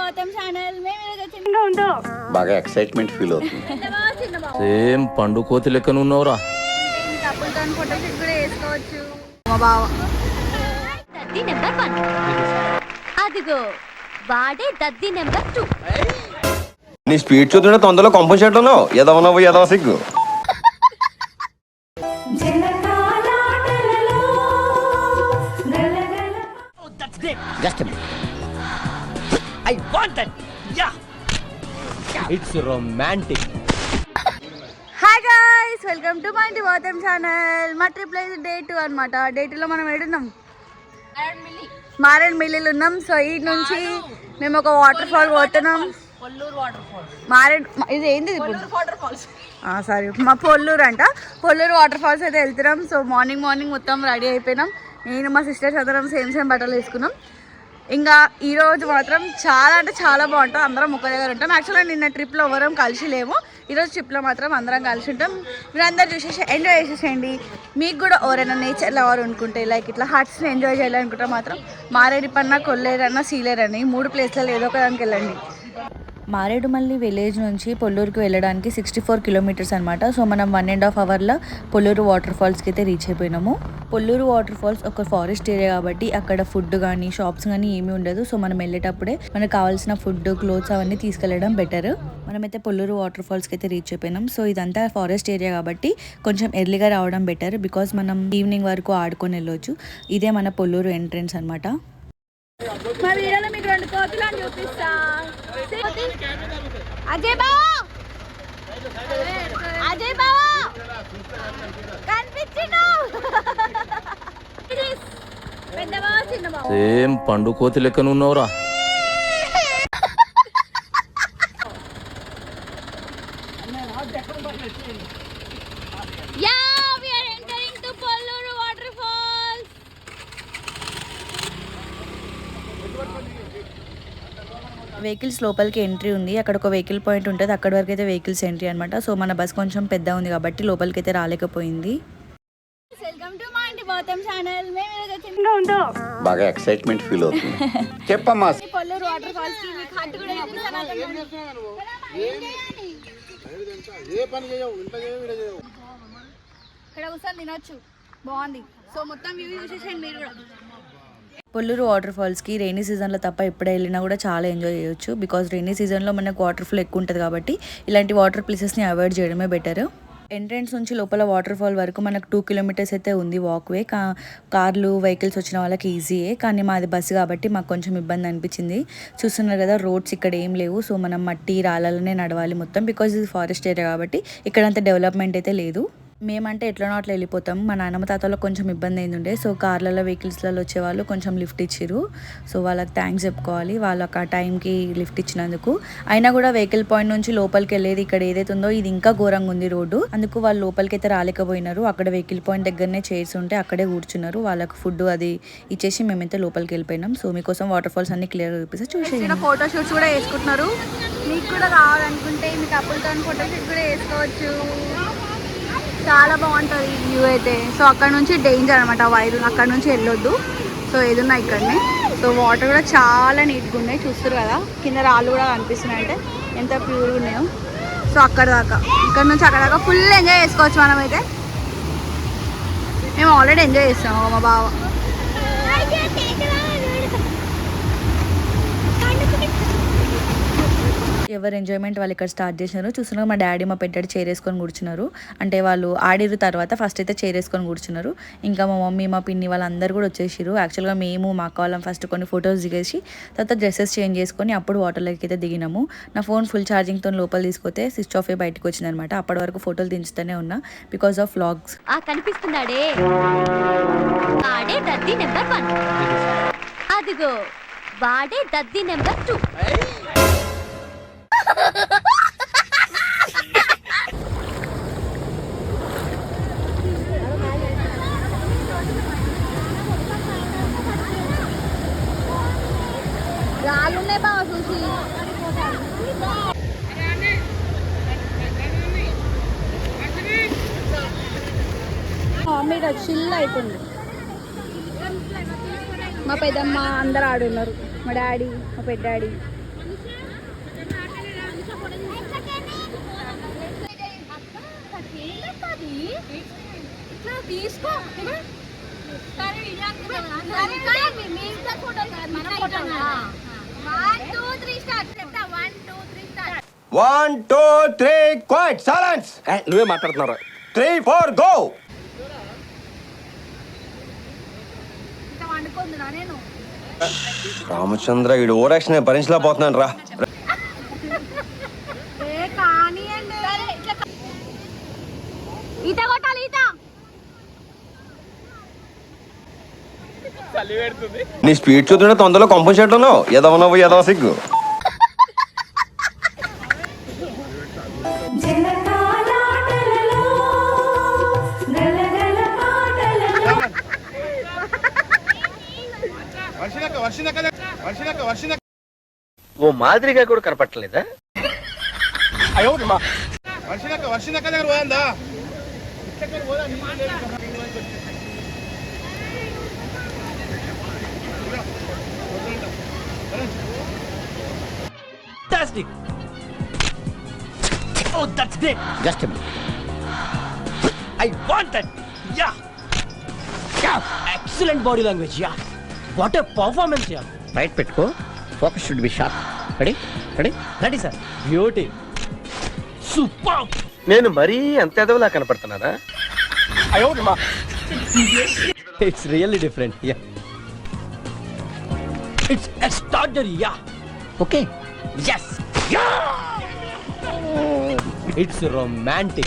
మొత్తం ఛానల్ బాగా excitement feel అవుతుంది. సేమ్ పండు కోతి లెక్కన ఉన్నావురా. డబ్బులతో ఫోటో షూట్ కూడా వేసుకోవచ్చు మా బావ. దద్ది నెంబర్ వన్. అదిగో వాడే దద్ది నెంబర్ టూ. నీ స్పీడ్ చూస్తుంటే తొందరలో కంపోజ్ ఉన్నావు. ఎదవ నవ్వు ఎదవ సిగ్గు it's romantic hi guys welcome to my ఇంటి మొత్తం ఛానల్ మా ట్రిప్ లేదు డే టూ అనమాట డే టూలో మనం ఎడున్నాం మారేడ్ మిల్లీలు ఉన్నాం. సో ఈ నుంచి మేము ఒక వాటర్ ఫాల్ పోతున్నాం. మారేడ్ ఇది ఏంది ఇప్పుడు సారీ మా పొల్లూరు అంట. పొల్లూరు వాటర్ ఫాల్స్ అయితే వెళ్తున్నాం. సో మార్నింగ్ మార్నింగ్ మొత్తం రెడీ అయిపోయినాం. నేను మా సిస్టర్స్ అందరం సేమ్ సేమ్ బట్టలు వేసుకున్నాం. ఇంకా ఈరోజు మాత్రం చాలా అంటే చాలా బాగుంటాం. అందరం ఒక దగ్గర ఉంటాం. యాక్చువల్గా నిన్న ట్రిప్లో ఎవరం కలిసి లేము. ఈరోజు ట్రిప్లో మాత్రం అందరం కలిసి ఉంటాం. మీరు చూసేసి ఎంజాయ్ చేసేసేయండి. మీకు కూడా ఎవరైనా నేచర్లో ఎవరు అనుకుంటే లైక్ ఇట్లా హట్స్ని ఎంజాయ్ చేయాలనుకుంటే మాత్రం మారేడుపన్న కొల్లేరన్న సీలేరని మూడు ప్లేస్లలో ఏదో ఒక దానికి వెళ్ళండి. మారేడుమల్లి విలేజ్ నుంచి పొల్లూరుకి వెళ్ళడానికి సిక్స్టీ ఫోర్ కిలోమీటర్స్ అనమాట సో మనం వన్ అండ్ హాఫ్ అవర్లో పొల్లూరు వాటర్ ఫాల్స్కి అయితే రీచ్ అయిపోయినాము. పొల్లూరు వాటర్ ఫాల్స్ ఒక ఫారెస్ట్ ఏరియా కాబట్టి అక్కడ ఫుడ్ కానీ షాప్స్ కానీ ఏమీ ఉండదు. సో మనం వెళ్ళేటప్పుడే మనకు కావాల్సిన ఫుడ్ క్లోత్స్ అవన్నీ తీసుకెళ్ళడం బెటర్ మనమైతే పొల్లూరు వాటర్ ఫాల్స్కి అయితే రీచ్ అయిపోయినాం. సో ఇదంతా ఫారెస్ట్ ఏరియా కాబట్టి కొంచెం ఎర్లీగా రావడం బెటర్ బికాస్ మనం ఈవినింగ్ వరకు ఆడుకొని వెళ్ళొచ్చు. ఇదే మన పొల్లూరు ఎంట్రన్స్ అనమాట మా మీకు రెండు కోతులు అని చూపిస్తా. అజయ్ బావా! అజయ్ బావా! కనిపించిండు! పెద్దవా చిన్నవా సేమ్ పండు కోతి లెక్కన ఉన్నావురా yeah we are entering to Polluru water falls vehicles లోపలికి ఎంట్రీ ఉంది. అక్కడ ఒక వెహికల్ పాయింట్ ఉంటుంది. అక్కడ వరకు అయితే వెహికల్స్ ఎంట్రీ అనమాట సో మన బస్ కొంచెం పెద్ద ఉంది కాబట్టి లోపలికి అయితే రాలేకపోయింది బాగా ఎక్సైట్మెంట్ ఫీల్ అవుతుంది. చెప్పమ్మా. పొల్లూరు వాటర్ ఫాల్స్కి మీకు హట్ కూడా ఇక్కడ కూర్చొని తినొచ్చు. బాగుంది. సో మొత్తం వ్యూ చూసేసేయండి మీరు కూడా. పొల్లూరు వాటర్ ఫాల్స్కి రైనీ సీజన్లో తప్ప ఎప్పుడు వెళ్ళినా కూడా చాలా ఎంజాయ్ చేయొచ్చు. బికాస్ రైనీ సీజన్లో మనకు వాటర్ ఫ్లో ఎక్కువ ఉంటుంది కాబట్టి ఇలాంటి వాటర్ ప్లేసెస్ని అవాయిడ్ చేయడమే బెటర్. ఎంట్రన్స్ నుంచి లోపల వాటర్ ఫాల్ వరకు మనకు టూ కిలోమీటర్స్ అయితే ఉంది వాక్వే. కా కార్లు వెహికల్స్ వచ్చిన వాళ్ళకి ఈజీయే. కానీ మాది బస్సు కాబట్టి మాకు కొంచెం ఇబ్బంది అనిపించింది. చూస్తున్నారు కదా రోడ్స్ ఇక్కడ ఏం లేవు. సో మనం మట్టి రాళ్ళలోనే నడవాలి మొత్తం. బికాజ్ ఇది ఫారెస్ట్ ఏరియా కాబట్టి ఇక్కడ అంత డెవలప్మెంట్ అయితే లేదు. మేమంటే ఎట్లనో అట్లా వెళ్ళిపోతాం. మా నాన్నమ్మ తాతలో కొంచెం ఇబ్బంది అయింది సో కార్లలో వెహికల్స్లలో వచ్చేవాళ్ళు కొంచెం లిఫ్ట్ ఇచ్చిర్రు. సో వాళ్ళకి థ్యాంక్స్ చెప్పుకోవాలి. వాళ్ళకి ఆ టైంకి లిఫ్ట్ ఇచ్చినందుకు. అయినా కూడా వెహికల్ పాయింట్ నుంచి లోపలికి వెళ్ళేది ఇక్కడ ఏదైతే ఉందో ఇది ఇంకా ఘోరంగా ఉంది రోడ్డు. అందుకు వాళ్ళు లోపలికి అయితే రాలేకపోయినారు. అక్కడ వెహికల్ పాయింట్ దగ్గరనే చైర్స్ ఉంటే అక్కడే కూర్చున్నారు. వాళ్ళకి ఫుడ్ అది ఇచ్చేసి మేమైతే లోపలికి వెళ్ళిపోయినాం. సో మీకోసం వాటర్ ఫాల్స్ అన్ని క్లియర్ చూపిస్తే. ఇక్కడ ఫోటో షూట్స్ కూడా వేసుకుంటున్నారు? మీకు కూడా కావాలనుకుంటే మీకు అప్పులతో ఫోటో షూట్ కూడా వేసుకోవచ్చు. చాలా బాగుంటుంది వ్యూ అయితే. సో అక్కడ నుంచి డేంజర్ అనమాట వైర్ అక్కడ నుంచి వెళ్ళొద్దు. సో ఏదున్నా ఇక్కడనే. సో వాటర్ కూడా చాలా నీట్గా ఉన్నాయి. చూస్తారు కదా? కింద రాళ్ళు కూడా కనిపిస్తున్నాయి అంటే. ఎంత ప్యూర్గా ఉన్నాయో. సో అక్కడ దాకా. ఇక్కడ నుంచి అక్కడ దాకా ఫుల్ ఎంజాయ్ చేసుకోవచ్చు మనమైతే. మేము ఆల్రెడీ ఎంజాయ్ చేస్తాము మా బావ. ఎవరు ఎంజాయ్మెంట్ వాళ్ళు ఇక్కడ స్టార్ట్ చేసినారు చూస్తున్నారు. మా డాడీ మా పెద్దడి చేరేసుకొని కూర్చున్నారు. అంటే వాళ్ళు ఆడిరు తర్వాత ఫస్ట్ అయితే చేరేసుకొని కూర్చున్నారు. ఇంకా మా మమ్మీ మా పిన్ని వాళ్ళందరూ కూడా వచ్చేసారు యాక్చువల్గా మేము మా అక్క వాళ్ళం ఫస్ట్ కొన్ని ఫొటోస్ దిగేసి తర్వాత డ్రెస్సెస్ చేంజ్ చేసుకొని అప్పుడు వాటర్లోకి అయితే దిగినాము. నా ఫోన్ ఫుల్ ఛార్జింగ్తో లోపల తీసుకొతే స్విచ్ ఆఫ్ అయి బయటకు వచ్చిందనమాట అప్పటి వరకు ఫోటోలు దించుతూనే ఉన్నా బికాస్ ఆఫ్ వ్లాగ్స్ ఆ కనిపిస్తున్నాడే. దద్ది నెంబర్ వన్ అదిగో వాడే దద్ది నెంబర్ టూ రాళ్ళున్నాయి బాగా చూసి. మీద చిల్ అవుతుంది మా పెద్దమ్మ అందరు ఆడున్నారు. మా డాడీ మా పెద్దాడి. తీసుకో. One two three quiet silence. నువ్వే మాట్లాడుతున్నారా. Three four go. రామచంద్ర ఈడు ఓవర్ యాక్షన్ భరించలేకపోతున్నాను రా. ఈత కొట్టాలి ఈత నీ స్పీడ్ చూస్తుంటే తొందరలో కంపెన్సేట్ ఉన్నావు. ఎదవనవ్వు ఎదవ సిగ్గు. ఓ మాదిరిగా కూడా కనపట్టలేదా Fantastic! Oh, that's great! Just a minute. I want that! Yeah! Yeah! Excellent body language, yeah! What a performance, yeah! Right పెట్టుకో focus should be sharp ready ready Ready, sir? Beauty! Superb! నేను మరీ అంత ఎదవలా కనపడుతున్నానా It's really different, yeah. It's extraordinary, yeah! Okay? Yes! Yeah! It's romantic.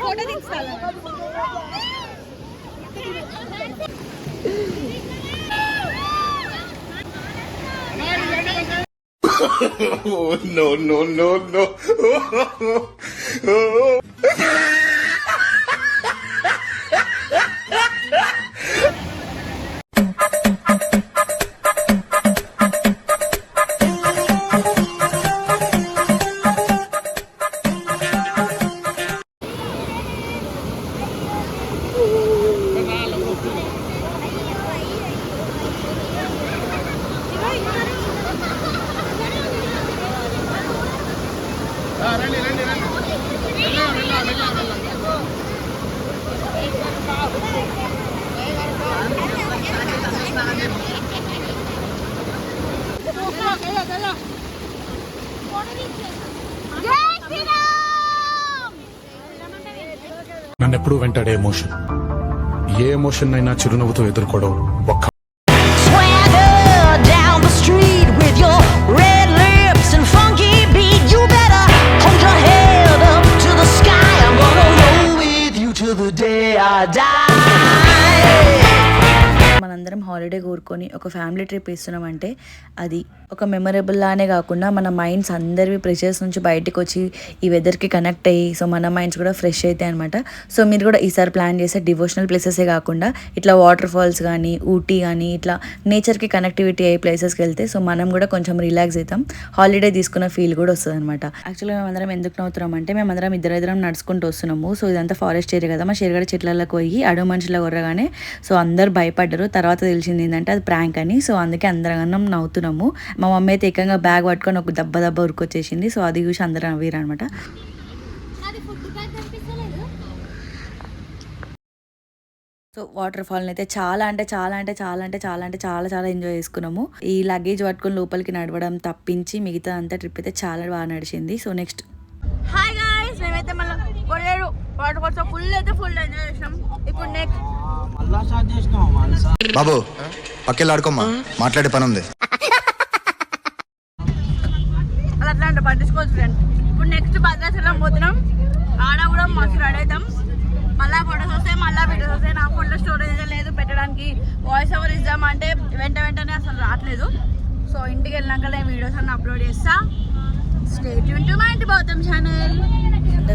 Photo తీసుకోవాలి నన్ను ఎప్పుడు వెంటాడే emotion. ఏ ఎమోషన్ అయినా చిరునవ్వుతో ఎదుర్కోవడం ఒక్క హాలిడే ఒక ఫ్యామిలీ ట్రిప్ ఇస్తున్నామంటే అది ఒక మెమరబుల్ లానే కాకుండా మన మైండ్స్ అందరివి ప్రెషర్స్ నుంచి బయటకు వచ్చి ఈ వెదర్కి కనెక్ట్ అయ్యి సో మన మైండ్స్ కూడా ఫ్రెష్ అవుతాయి అనమాట సో మీరు కూడా ఈసారి ప్లాన్ చేసే డివోషనల్ ప్లేసెసే కాకుండా ఇట్లా వాటర్ ఫాల్స్ కానీ ఊటీ కానీ ఇట్లా నేచర్కి కనెక్టివిటీ అయ్యే ప్లేసెస్కి వెళ్తే సో మనం కూడా కొంచెం రిలాక్స్ అవుతాం. హాలిడే తీసుకున్న ఫీల్ కూడా వస్తుంది అనమాట యాక్చువల్గా మేమందరం ఎందుకు నవ్వుతున్నాం అంటే మేమందరం ఇద్దరిద్దరం నడుచుకుంటూ వస్తున్నాము. సో ఇదంతా ఫారెస్ట్ ఏరియా కదా. మా షేర్గడ చెట్లలోకి పోయి అడవి మనుషుల కొర్రగానే సో అందరు భయపడ్డారు. తర్వాత తెలిసింది ఏంటంటే అది ప్రాంక్ అని. సో అందుకే అందరం నవ్వుతున్నాము. మా మమ్మీ అయితే ఏకంగా బ్యాగ్ పట్టుకొని ఒక దెబ్బ దెబ్బ ఉరికొచ్చేసింది. సో అది చూసి అందరం నవ్వీరు అనమాట సో వాటర్ ఫాల్ని అయితే చాలా అంటే చాలా అంటే చాలా అంటే చాలా అంటే చాలా చాలా ఎంజాయ్ చేసుకున్నాము. ఈ లగేజ్ పట్టుకొని లోపలికి నడవడం తప్పించి మిగతా అంతా ట్రిప్ అయితే చాలా బాగా నడిచింది. సో నెక్స్ట్ హాయ్ గాయ్స్ మేమైతే మళ్ళీ వాటర్ ఫాల్స్ ఫుల్ అయితే ఫుల్ ఎంజాయ్ చేసినాం. ఇప్పుడు నెక్స్ట్ బాబు పక్కెళ్ళి ఆడుకోమ్మా. మాట్లాడే పని ఉంది అలా అట్లా అంటే పట్టించుకోవచ్చు ఫ్రెండ్ ఇప్పుడు నెక్స్ట్ భద్రాచలం పోతున్నాం. ఆడ కూడా మస్తు రెడీ అవుతాం. మళ్ళీ ఫొటోస్ వస్తాయి మళ్ళీ వీడియోస్ వస్తాయి. నా ఫోన్లో స్టోరేజ్ లేదు. పెట్టడానికి వాయిస్ ఓవర్ ఇద్దామంటే వెంట వెంటనే అసలు రావట్లేదు. సో ఇంటికి వెళ్ళినాక నేను వీడియోస్ అన్ని అప్లోడ్ చేస్తా. స్టేట్ టు మా ఇంటి బౌద్ధం ఛానల్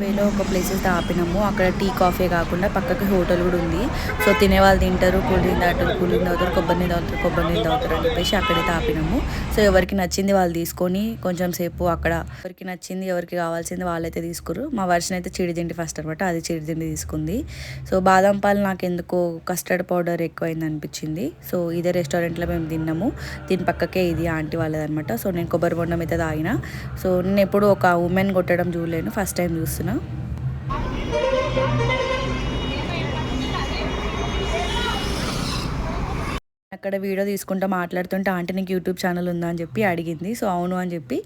వేలో ఒక ప్లేసెస్ ఆపినాము అక్కడ టీ కాఫీ కాకుండా పక్కకి హోటల్ కూడా ఉంది. సో తినే వాళ్ళు తింటారు. కూల్ డ్రింక్ తాగుతారు కూల్ డ్రింక్ తాగుతారు కొబ్బరి నీళ్ళు తాగుతారు కొబ్బరి నీళ్ళు తాగుతారు అని చెప్పేసి అక్కడైతే ఆపినాము సో ఎవరికి నచ్చింది వాళ్ళు తీసుకొని కొంచెం సేపు అక్కడ ఎవరికి నచ్చింది ఎవరికి కావాల్సింది వాళ్ళైతే తీసుకురు మా వర్షన్ అయితే చిడిదిండి ఫస్ట్ అనమాట. అది చిడిదిండి తీసుకుంది. సో బాదం పాలు నాకు ఎందుకో కస్టర్డ్ పౌడర్ ఎక్కువైంది అనిపించింది. సో ఇదే రెస్టారెంట్లో మేము తిన్నాము. దీని పక్కకే ఇది ఆంటీ వాళ్ళది అనమాట సో నేను కొబ్బరి బొండం అయితే తాగిన. సో నేను ఎప్పుడు ఒక ఉమెన్ కొట్టడం చూడలేను. ఫస్ట్ టైం చూస్తున్నా అక్కడ వీడియో తీసుకుంటా మాట్లాడుతుంటే ఆంటీ నీకు యూట్యూబ్ ఛానల్ ఉందా అని చెప్పి అడిగింది. సో అవును అని చెప్పి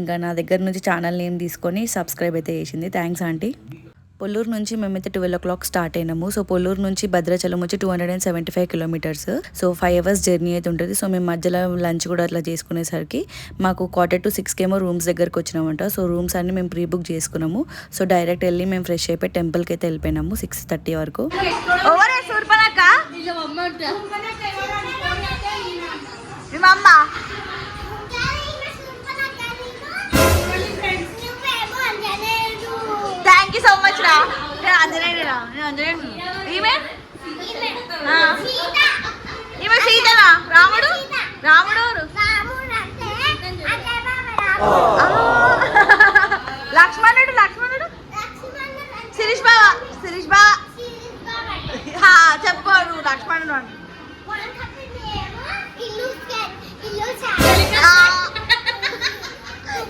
ఇంకా నా దగ్గర నుంచి ఛానల్ నేమ్ తీసుకొని సబ్స్క్రైబ్ అయితే చేసింది. Thanks aunty. పొల్లూరు నుంచి మేమైతే ట్వెల్వ్ ఓ క్లాక్ స్టార్ట్ అయినాము. సో పొల్లూరు నుంచి భద్రాచలం వచ్చి two hundred and seventy five kilometres so five hours journey అయితే ఉంటుంది. సో మేము మధ్యలో లంచ్ కూడా అట్లా చేసుకునేసరికి మాకు క్వార్టర్ టు ఏమో రూమ్స్ దగ్గరకు వచ్చినామంట. సో రూమ్స్ అన్ని మేము ప్రీ బుక్ చేసుకున్నాము. సో డైరెక్ట్ వెళ్ళి మేము ఫ్రెష్ అయిపోయి టెంపుల్కి అయితే వెళ్ళిపోయినాము సిక్స్ థర్టీ వరకు. ఓవరే రా నేను అంజనేయుడు ఈమె. ఈమె సీతనా? రాముడు? రాముడు. లక్ష్మణుడు లక్ష్మణుడు? శిరీష్ బావ? శిరీష్ బావ? హా, చెప్పుకోరు లక్ష్మణుడు అని.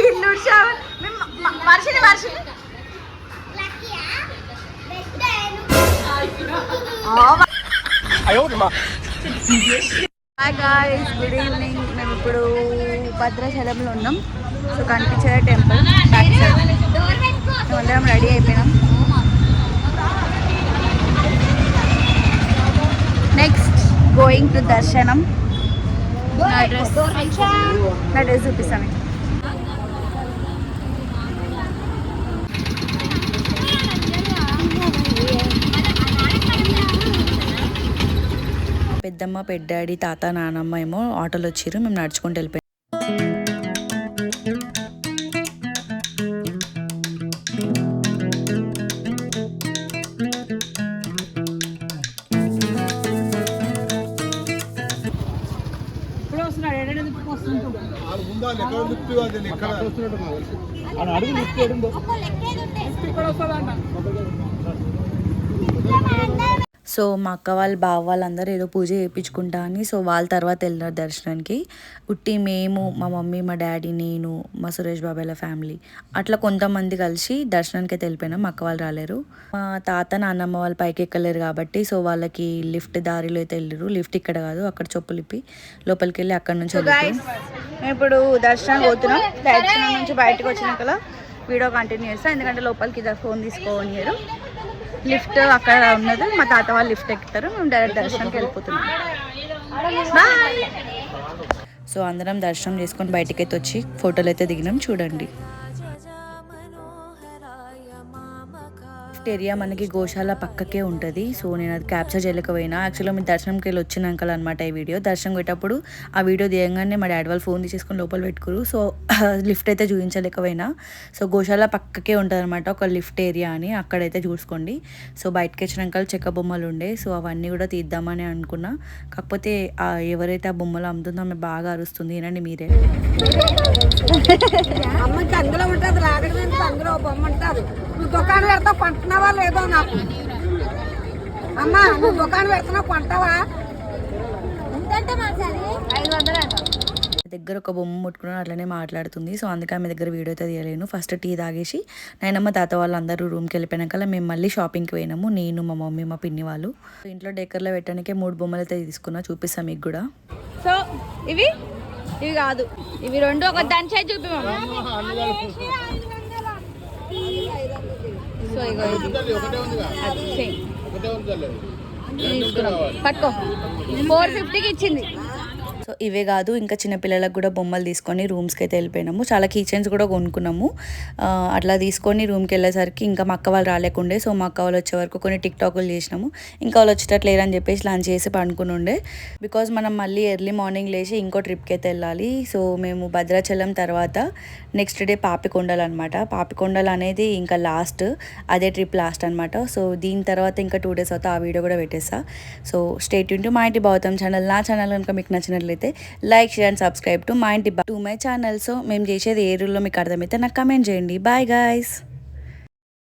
ఇల్లు Varshini Varshini hi guys good evening మేము ఇప్పుడు భద్రాచలంలో ఉన్నాం. సో కనిపించే టెంపుల్ బ్యాక్ మేమందరం రెడీ అయిపోయినాం. నెక్స్ట్ గోయింగ్ టు దర్శనం. నా డ్రెస్. నా డ్రెస్ చూపిస్తాను మీకు. పెద్దమ్మ పెద్దాడి తాత నానమ్మ ఏమో ఆటోలో వచ్చారు. మేము నడుచుకుంటూ వెళ్ళిపోయాం. సో మా అక్క వాళ్ళ బావ వాళ్ళందరూ ఏదో పూజ చేయించుకుంటా అని సో వాళ్ళ తర్వాత వెళ్ళినారు దర్శనానికి. ఉట్టి మేము మా మమ్మీ మా డాడీ నేను మా సురేష్ బాబాయ్ల ఫ్యామిలీ. అట్లా కొంతమంది కలిసి దర్శనానికి అయితే వెళ్ళిపోయినాం మా అక్క వాళ్ళు రాలేరు. మా తాత నాన్నమ్మ వాళ్ళు పైకి ఎక్కలేరు కాబట్టి సో వాళ్ళకి లిఫ్ట్ దారిలో అయితే వెళ్ళారు లిఫ్ట్ ఇక్కడ కాదు అక్కడ చెప్పులు ఇప్పి లోపలికి వెళ్ళి అక్కడ నుంచి ఇప్పుడు దర్శనం పోతున్నాం. దర్శనం నుంచి బయటకు వచ్చినాక వీడియో కంటిన్యూ చేస్తాం ఎందుకంటే లోపలికి ఫోన్ తీసుకోనియరు లిఫ్ట్ అక్కడ ఉన్నది. మా తాత వాళ్ళు లిఫ్ట్ ఎక్కుతారు. మేము డైరెక్ట్ దర్శనంకి వెళ్ళిపోతున్నాం. బాయ్ సో అందరం దర్శనం చేసుకొని బయటికి అయితే వచ్చి ఫోటోలు అయితే దిగినాం. చూడండి. లిఫ్ట్ ఏరియా మనకి గోశాల పక్కకే ఉంటుంది. సో నేను అది క్యాప్చర్ చేయలేకపోయినా. యాక్చువల్గా మీ దర్శనంకి వెళ్ళి వచ్చినాక అనమాట ఈ వీడియో. దర్శనం పెట్టేటప్పుడు ఆ వీడియో తీయంగానే మా డాడీ వాళ్ళు ఫోన్ తీసేసుకొని లోపల పెట్టుకురు. సో లిఫ్ట్ అయితే చూపించలేకపోయినా. సో గోశాల పక్కకే ఉంటుంది అనమాట ఒక లిఫ్ట్ ఏరియా అని. అక్కడైతే చూసుకోండి. సో బయటకి వచ్చినాక చెక్క బొమ్మలు ఉండే. సో అవన్నీ కూడా తీద్దామని అనుకున్నా. కాకపోతే ఎవరైతే ఆ బొమ్మలు అమ్ముతుందో ఆమె బాగా అరుస్తుంది. ఏనండి మీరే. అమ్మకి అందులో ఉంటుంది అందులో బొమ్మ ఉంటారు కొంటున్నావా లేదో నాకు అమ్మా నువ్వు దుకాణం పెడుతున్నావు కొంటావా దగ్గర ఒక బొమ్మ ముట్టుకుని అట్లనే మాట్లాడుతుంది సో అందుకే ఆమె దగ్గర వీడియో అయితే తీయలేను ఫస్ట్ టీ తాగేసి నాయనమ్మ తాత వాళ్ళందరూ రూమ్కి వెళ్ళిపోయినాక మేము మళ్ళీ షాపింగ్కి పోయినాము నేను మా మమ్మీ మా పిన్ని వాళ్ళు ఇంట్లో డెక్కర్లో పెట్టడానికే మూడు బొమ్మలు అయితే తీసుకున్నా చూపిస్తాం మీకు కూడా సో ఇవి ఇవి కాదు ఇవి రెండు ఒక దాని చూపి మామ. సో ఇగో ఇది. పట్టుకో. ఫోర్ ఫిఫ్టీకి ఇచ్చింది. సో ఇవే కాదు ఇంకా చిన్నపిల్లలకు కూడా బొమ్మలు తీసుకొని రూమ్స్కి అయితే వెళ్ళిపోయినాము. చాలా కిచెన్స్ కూడా కొనుక్కున్నాము. అట్లా తీసుకొని రూమ్కి వెళ్ళేసరికి ఇంకా మా అక్క వాళ్ళు రాలేకుండే సో మా అక్క వాళ్ళు వచ్చే వరకు కొన్ని టిక్ టాకులు చేసినాము. ఇంకా వాళ్ళు వచ్చేటట్లు లేరని చెప్పేసి లంచ్ చేసి పండుకుని ఉండే. బికాజ్ మనం మళ్ళీ ఎర్లీ మార్నింగ్ లేచి ఇంకో ట్రిప్కి అయితే వెళ్ళాలి. సో మేము భద్రాచలం తర్వాత నెక్స్ట్ డే పాపికొండలు అనమాట పాపికొండలు అనేది ఇంకా లాస్ట్ అదే ట్రిప్ లాస్ట్ అనమాట సో దీని తర్వాత ఇంకా టూ డేస్ అవుతా ఆ వీడియో కూడా పెట్టేస్తా. సో స్టేట్ టు మా ఇంటి భౌతం ఛానల్ నా ఛానల్ కనుక మీకు నచ్చినట్లయితే like share and subscribe to మా ఇంటి టు మై ఛానల్. సో మేము చేసేది ఏ రూల్లో మీకు అర్థమైతే నాకు కమెంట్ చేయండి. Bye guys